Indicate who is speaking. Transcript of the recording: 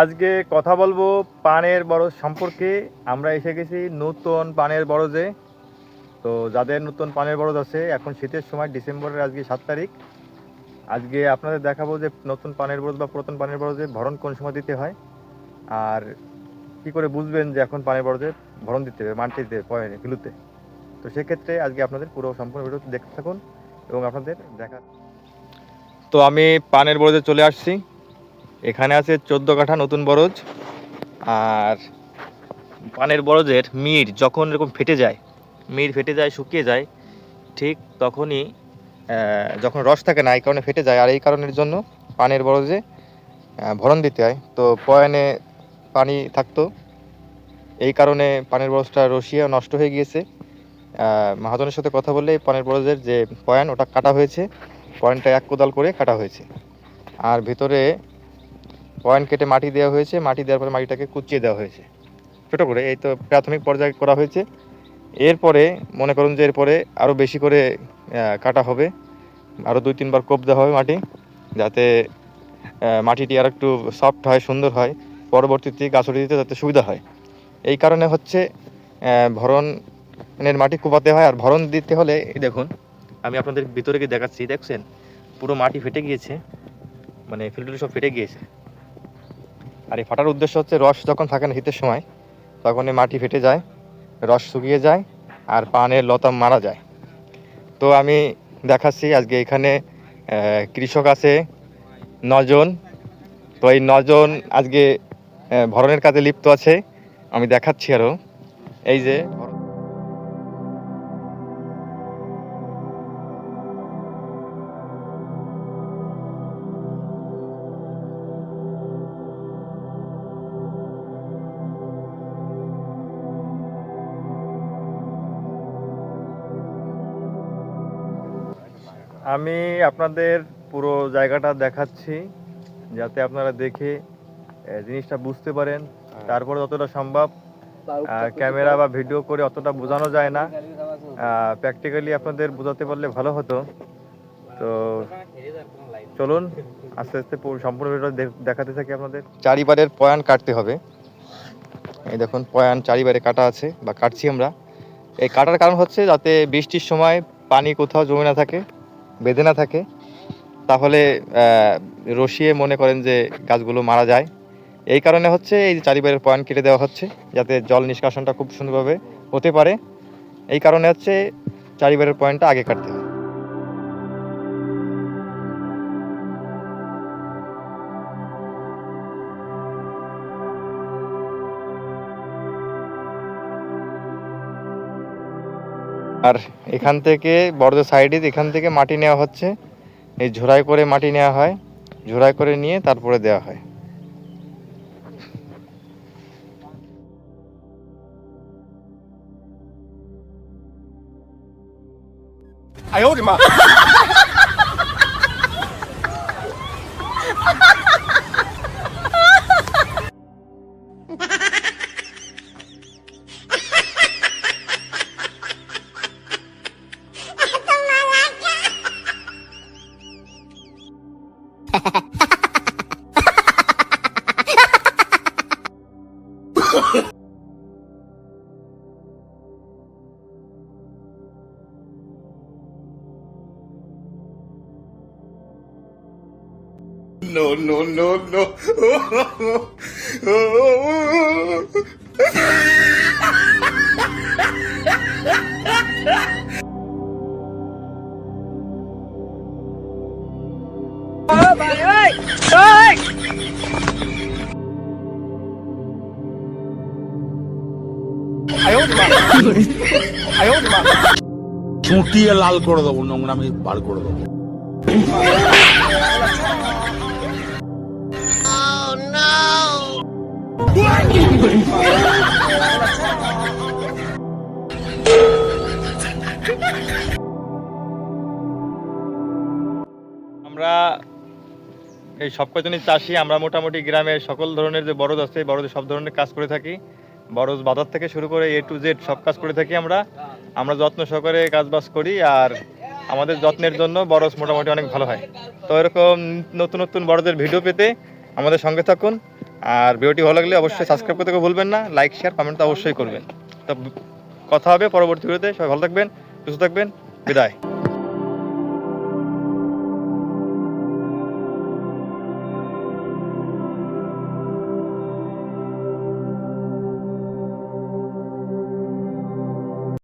Speaker 1: আজকে কথা বলব পানের বরজ সম্পর্কে। আমরা এসে গেছি নতুন পানের বরজে। তো যাদের নতুন পানের বরজ আছে, এখন শীতের সময় ডিসেম্বরের আজকে সাত তারিখ। আজকে আপনাদের দেখাবো যে নতুন পানের বরজ বা পুরাতন পানের বরজে ভরণ কোন সময় দিতে হয়। আর কি করে বুঝবেন যে এখন পানের বরজে ভরণ দিতে হবে মাটিতে পয়েন্টে কিলুতে তো সেক্ষেত্রে আজকে আপনাদের পুরো সম্পূর্ণ ভিডিও দেখতে থাকুন এবং আপনাদের দেখা তো আমি পানের বরজে চলে আসছি। এখানে আছে চোদ্দ কাঠা নতুন বরজ আর পানের বরজের মিড় যখন এরকম ফেটে যায় মিড় ফেটে যায়, শুকিয়ে যায়, ঠিক তখনই যখন রস থাকে না, এই কারণে ফেটে যায়। আর এই কারণের জন্য পানের বরজে ভরণ দিতে হয়। তো পয়নে পানি থাকতো। এই কারণে পানের বরজটা রসিয়ে নষ্ট হয়ে গিয়েছে। মহাজনের সাথে কথা বললে পানের বরজের যে পয়েন্ট ওটা কাটা হয়েছে। পয়েন্টটা এক কোদাল করে কাটা হয়েছে। আর ভিতরে পয়েন্ট কেটে মাটি দেওয়া হয়েছে, মাটি দেওয়ার পরে মাটিটাকে কুচিয়ে দেওয়া হয়েছে। ছোটো করে, এই তো প্রাথমিক পর্যায়ে করা হয়েছে। এরপরে মনে করুন যে এরপরে আরও বেশি করে কাটা হবে। আরও দুই, তিনবার কোপ দেওয়া হবে মাটি, যাতে মাটিটি আর একটু সফট হয়, সুন্দর হয়। পরবর্তীতে গাছড়ি দিতে যাতে সুবিধা হয়। এই কারণে হচ্ছে ভরণের মাটি কোপাতে হয়। আর ভরণ দিতে হলে দেখুন, আমি আপনাদের ভিতরে গিয়ে দেখাচ্ছি, দেখছেন? পুরো মাটি ফেটে গিয়েছে। মানে ফিল্টার সব ফেটে গিয়েছে। আর এই ফাটার উদ্দেশ্য হচ্ছে রস যখন থাকে না শীতের সময়, তখন এই মাটি ফেটে যায়, রস শুকিয়ে যায় আর পানের লতা মারা যায়। তো আমি দেখাচ্ছি আজকে এখানে কৃষক আছে নজন। তো এই নজন আজকে ভরণের কাজে লিপ্ত আছে। আমি দেখাচ্ছি আরও এই যে আমি আপনাদের পুরো জায়গাটা দেখাচ্ছি যাতে আপনারা দেখে জিনিসটা বুঝতে পারেন। তারপরে যতটা সম্ভব ক্যামেরা বা ভিডিও করে অতটা বোঝানো যায় না। প্র্যাকটিক্যালি আপনাদের বোঝাতে পারলে ভালো হতো। তো চলুন আস্তে আস্তে সম্পূর্ণ দেখাতে থাকি আপনাদের। চারিবারের পয়ান কাটতে হবে। এই দেখুন পয়ান চারিবারে কাটা আছে বা কাটছি আমরা। এই কাটার কারণ হচ্ছে যাতে বৃষ্টির সময় পানি কোথাও জমে না থাকে। বেঁধে না থাকে, তাহলে রসিয়ে মনে করেন যে গাছগুলো মারা যায়। এই কারণে হচ্ছে এই চারিবারের পয়েন্ট কেটে দেওয়া হচ্ছে, যাতে জল নিষ্কাশনটা খুব সুন্দরভাবে হতে পারে। এই কারণে হচ্ছে চারিবারের পয়েন্টটা আগে কাটতে হয় আর এখান থেকে বড়দের সাইডে এখান থেকে মাটি নেওয়া হচ্ছে। এই ঝোড়াই করে মাটি নেওয়া হয়। ঝোড়াই করে নিয়ে তারপরে দেওয়া হয়।
Speaker 2: No, no, no, no.
Speaker 3: লাল করে দেবো নোংরামি বার করে দেবো।
Speaker 1: আমরা এই সব কয়জনই চাষি, আমরা মোটামুটি গ্রামের সকল ধরনের যে বরজ আছে বরজের সব ধরনের কাজ করে থাকি। বরজ বাজার থেকে শুরু করে এ টু জেড সব কাজ করে থাকি আমরা। আমরা যত্ন সহকারে কাজ বাজ করি আর আমাদের যত্নের জন্য বরজ মোটামুটি অনেক ভালো হয়। তো এরকম নতুন নতুন বড়দের ভিডিও পেতে আমাদের সঙ্গে থাকুন। আর ভিডিওটি ভালো লাগলে অবশ্যই সাবস্ক্রাইব করতে ভুলবেন না। লাইক শেয়ার কমেন্ট তো অবশ্যই করবেন। তো কথা হবে পরবর্তী ভিডিওতে। সবাই ভালো থাকবেন, সুস্থ থাকবেন। বিদায়।